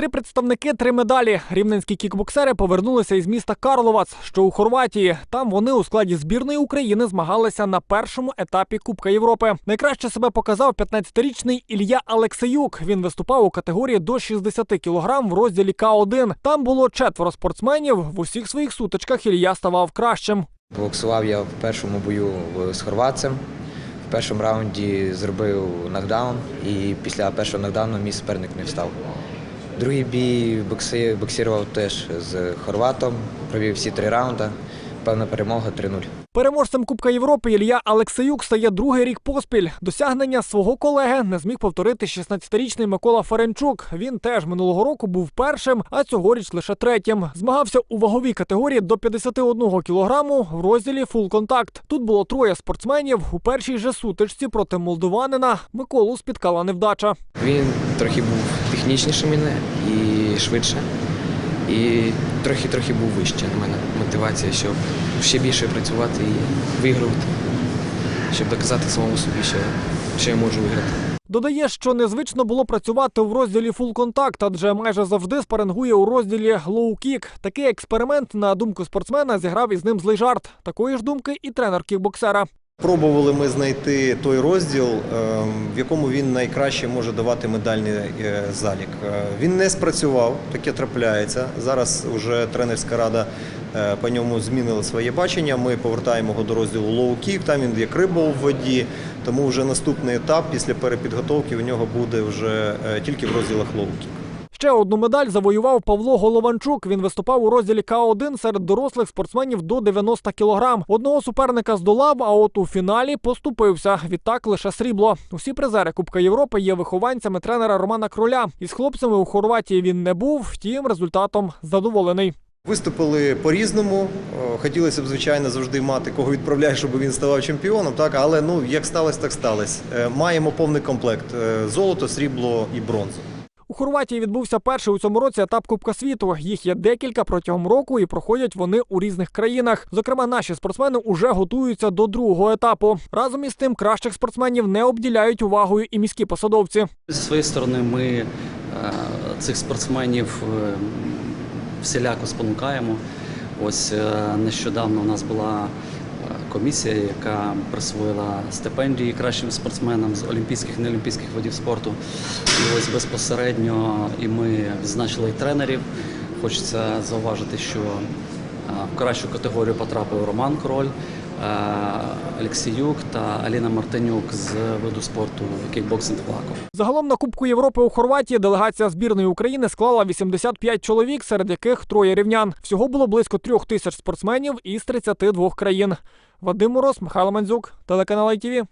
Три представники, три медалі. Рівненські кікбоксери повернулися із міста Карловац, що у Хорватії. Там вони у складі збірної України змагалися на першому етапі Кубка Європи. Найкраще себе показав 15-річний Ілля Алексеюк. Він виступав у категорії до 60 кг в розділі К1. Там було четверо спортсменів. В усіх своїх сутичках Ілля ставав кращим. Боксував я в першому бою з хорватцем. В першому раунді зробив нокдаун, і після першого нокдауну мій суперник не встав. Другий бій бокси, боксував теж з хорватом, провів всі три раунди. Певна перемога 3-0. Переможцем Кубка Європи Ілля Алексеюк стає другий рік поспіль. Досягнення свого колеги не зміг повторити 16-річний Микола Ференчук. Він теж минулого року був першим, а цьогоріч лише третім. Змагався у ваговій категорії до 51 кілограму в розділі Фул контакт. Тут було троє спортсменів. У першій же сутичці проти молдованина Миколу спіткала невдача. Він трохи був технічніше мене і швидше. І трохи-трохи був вище на мене мотивація, щоб ще більше працювати і вигравати, щоб доказати самому собі, що, що я можу виграти. Додає, що незвично було працювати в розділі Contact, адже майже завжди спарингує у розділі Kick. Такий експеримент, на думку спортсмена, зіграв із ним злий жарт. Такої ж думки і тренер кікбоксера. Пробували ми знайти той розділ, ем, в якому він найкраще може давати медальний е, залік. Е, Він не спрацював, таке трапляється. Зараз вже тренерська рада е, по ньому змінила своє бачення. Ми повертаємо його до розділу kick, там він як риба у воді. Тому вже наступний етап після перепідготовки у нього буде вже е, тільки в розділах kick. Ще одну медаль завоював Павло Голованчук. Він виступав у розділі К1 серед дорослих спортсменів до 90 кілограм. Одного суперника здолав, а от у фіналі поступився. Відтак лише срібло. Усі призери Кубка Європи є вихованцями тренера Романа Кроля. Із хлопцями у Хорватії він не був, втім результатом задоволений. Виступили по-різному. Хотілося б, звичайно, завжди мати кого відправляєш, щоб він ставав чемпіоном. Так, але ну як сталося, так сталося. Е, Маємо повний комплект: Е, золото, срібло і бронзу. У Хорватії відбувся перший у цьому році етап Кубка світу. Їх є декілька протягом року і проходять вони у різних країнах. Зокрема, наші спортсмени уже готуються до другого етапу. Разом із тим, кращих спортсменів не обділяють увагою і міські посадовці. Зі своєї сторони, ми е, цих спортсменів е, всіляко спонукаємо. Ось е, нещодавно у нас була комісія, яка присвоїла стипендії кращим спортсменам з олімпійських і неолімпійських видів спорту. І ось безпосередньо і ми відзначили тренерів. Хочеться зауважити, що в кращу категорію потрапив Роман Король. е, Олексіюк та Аліна Мартинюк з виду спорту кікбоксинг флаков. Загалом на Кубку Європи у Хорватії делегація збірної України склала 85 чоловік, серед яких троє рівнян. Всього було близько трьох тисяч спортсменів із 32 країн. Вадим Мороз, Михайло Мандзюк, телеканал ITV.